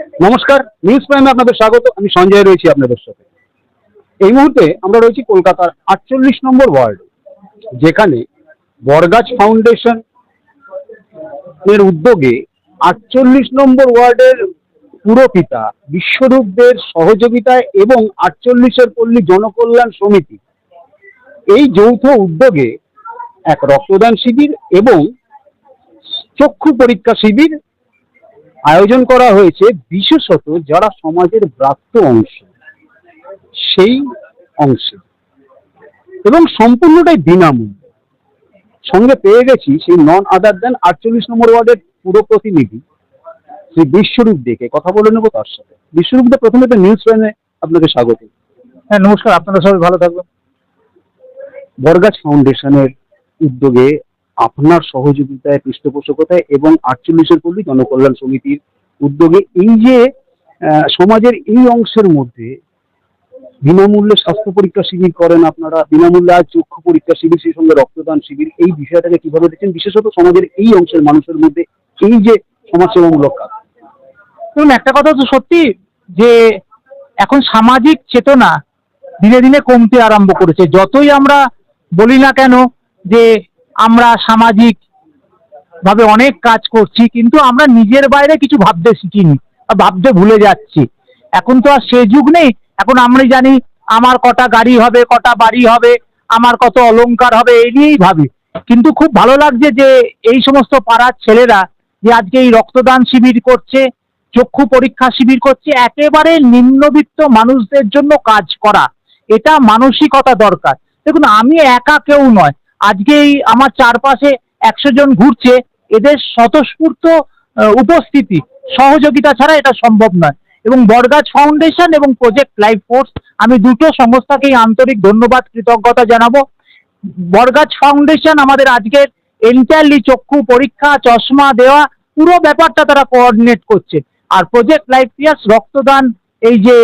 নমস্কার নিউজ প্রাইমে আপনাদের স্বাগত। আমি সঞ্জয় রয়েছি আপনাদের সাথে। এই মুহূর্তে আমরা রয়েছি কলকাতার আটচল্লিশ নম্বর ওয়ার্ড, যেখানে বরগাছ ফাউন্ডেশন এর উদ্যোগে আটচল্লিশ নম্বর ওয়ার্ডের পুরপিতা বিশ্বরূপদের সহযোগিতায় এবং আটচল্লিশের পল্লী জনকল্যাণ সমিতি এই যৌথ উদ্যোগে এক রক্তদান শিবির এবং চক্ষু পরীক্ষা শিবির আয়োজন করা হয়েছে বিশেষত যারা সমাজের ব্রাত্য অংশ সেই অংশে। এবং সম্পূর্ণটাই বিনামূল্যে। সঙ্গে পেয়ে গেছি সেই নন আদার দেন আটচল্লিশ নম্বর ওয়ার্ডের পুরো প্রতিনিধি শ্রী বিশ্বরূপ দেখে। কথা বলে নেব তার সাথে। বিশ্বরূপ দা প্রথমে তো নিউজ প্রাইমে আপনাকে স্বাগত। হ্যাঁ নমস্কার। আপনারা সবাই ভালো থাকবেন। বরগাছ ফাউন্ডেশনের উদ্যোগে আপনার সহযোগিতায়, পৃষ্ঠপোষকতায় এবং আটচল্লিশের পল্লী জনকল্যাণ সমিতির উদ্যোগে এই যে সমাজের এই অংশের মধ্যে বিনামূল্যে স্বাস্থ্য পরীক্ষা শিবির করেন আপনারা, বিনামূল্যে আজ চক্ষু পরীক্ষা শিবির, সেই সঙ্গে রক্তদান শিবির, এই বিষয়টাকে কীভাবে দেখছেন? বিশেষত সমাজের এই অংশের মানুষের মধ্যে এই যে সমাজসেবামূলক কাজ। দেখুন, একটা কথা তো সত্যি যে, এখন সামাজিক চেতনা দিনে দিনে কমতে আরম্ভ করেছে। যতই আমরা বলি না কেন যে আমরা সামাজিক ভাবে অনেক কাজ করছি, কিন্তু আমরা নিজের বাইরে কিছু ভাবতে শিখিনি ভাবতে ভুলে যাচ্ছি। এখন তো আর সে যুগ নেই, এখন আমরা জানি আমার কটা গাড়ি হবে, কটা বাড়ি হবে, আমার কত অলংকার হবে, এই নিয়েই ভাবি। কিন্তু খুব ভালো লাগছে যে এই সমস্ত পাড়ার ছেলেরা যে আজকে এই রক্তদান শিবির করছে, চক্ষু পরীক্ষা শিবির করছে, একেবারে নিম্নবিত্ত মানুষদের জন্য কাজ করা, এটা মানসিকতা দরকার। দেখুন, আমি একা কেউ নয় আজকে এই আমার চারপাশে একশো জন ঘুরছে, এদের স্বতঃস্ফূর্ত উপস্থিতি, সহযোগিতা ছাড়া এটা সম্ভব নয়। এবং বরগাছ ফাউন্ডেশন এবং প্রজেক্ট লাইফ ফোর্স, আমি দুটো সংস্থাকেই আন্তরিক ধন্যবাদ, কৃতজ্ঞতা জানাব। বরগাছ ফাউন্ডেশন আমাদের আজকের এন্টারলি চক্ষু পরীক্ষা, চশমা দেওয়া, পুরো ব্যাপারটা তারা কোঅর্ডিনেট করছে। আর প্রজেক্ট লাইফ পিয়ার্স রক্তদান, এই যে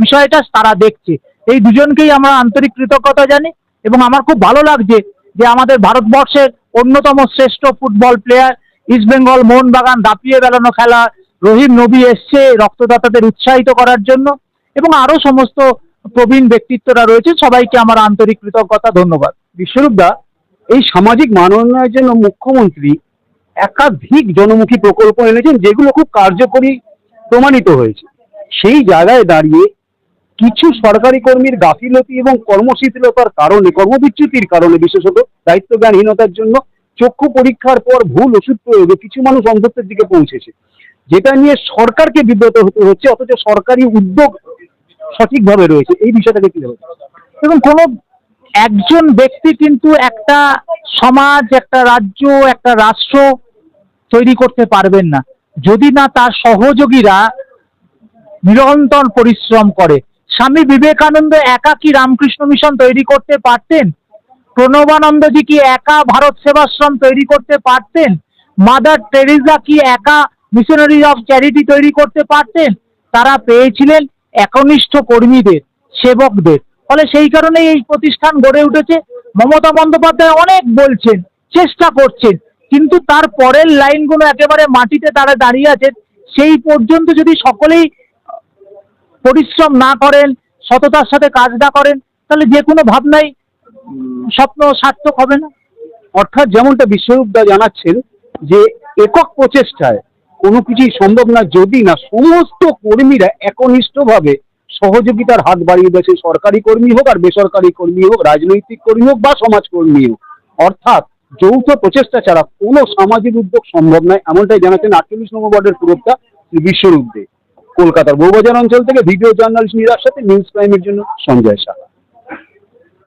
বিষয়টা তারা দেখছে। এই দুজনকেই আমরা আন্তরিক কৃতজ্ঞতা জানি। এবং আমার খুব ভালো লাগছে যে আমাদের ভারতবর্ষের অন্যতম শ্রেষ্ঠ football player East Bengal Mohun Bagan দাপিয়ে বেড়ানো খেলা রহিম নবী এসছে রক্তদাতাদের উৎসাহিত করার জন্য এবং আরও সমস্ত প্রবীণ ব্যক্তিত্বরা রয়েছে সবাইকে আমার আন্তরিক কৃতজ্ঞতা, ধন্যবাদ। বিশ্বরূপ দা, এই সামাজিক মানোন্নয়নের জন্য মুখ্যমন্ত্রী একাধিক জনমুখী প্রকল্প এনেছেন যেগুলো খুব কার্যকরী প্রমাণিত হয়েছে। সেই জায়গায় দাঁড়িয়ে কিছু সরকারি কর্মীর গাফিলতি এবং কর্মশীলতার কারণে, কর্মবিচ্যুতির কারণে বিশেষত দায়িত্বজ্ঞানহীনতার জন্য চক্ষু পরীক্ষার পর ভুল ওষুধ প্রয়োগে কিছু মানুষ অন্ধত্বের দিকে পৌঁছেছে। যেটা নিয়ে সরকারকে বিব্রত হতে হচ্ছে, অথচ সরকারি উদ্যোগ সঠিকভাবে রয়েছে, এই বিষয়টাকে কি হবে। এবং কোনো একজন ব্যক্তি কিন্তু একটা সমাজ, একটা রাজ্য, একটা রাষ্ট্র তৈরি করতে পারবেন না। যদি না তার সহযোগীরা নিরন্তর পরিশ্রম করে স্বামী বিবেকানন্দ একা কি রামকৃষ্ণ মিশন তৈরি করতে পারতেন? প্রণবানন্দজি কি একা ভারত সেবাশ্রম তৈরি করতে পারতেন? মাদার টেরিজা কি একা মিশনারি অফ চ্যারিটি তৈরি করতে পারতেন? তারা পেয়েছিলেন একনিষ্ঠ কর্মীদের, সেবকদের। ফলে সেই কারণে এই প্রতিষ্ঠান গড়ে উঠেছে। মমতা বন্দ্যোপাধ্যায় অনেক বলছেন, চেষ্টা করছেন, কিন্তু তার পরের লাইনগুলো একেবারে মাটিতে তারা দাঁড়িয়ে আছেন, সেই পর্যন্ত যদি সকলেই পরিশ্রম না করেন, সততার সাথে কাজ না করেন, তাহলে যে কোনো ভাবনাই স্বপ্ন সার্থক হবে না। অর্থাৎ যেমনটা বিশ্বরূপ দা জানাচ্ছেন যে একক প্রচেষ্টায় কোনো কিছুই সম্ভব না, যদি না সমস্ত কর্মীরা একনিষ্ঠভাবে সহযোগিতার হাত বাড়িয়ে দেয় সরকারি কর্মী হোক আর বেসরকারি কর্মী হোক, রাজনৈতিক কর্মী হোক বা সমাজকর্মী হোক। অর্থাৎ যৌথ প্রচেষ্টা ছাড়া কোনো সামাজিক উদ্যোগ সম্ভব নয়, এমনটাই জানাচ্ছেন আটচল্লিশ নম্বর ওয়ার্ডের শ্রী বিশ্বরূপ কলকাতার বউবাজার অঞ্চল থেকে ভিডিও জার্নালিস্ট নিরার সাথে নিউজ প্রাইমের জন্য সঞ্জয় সাহা।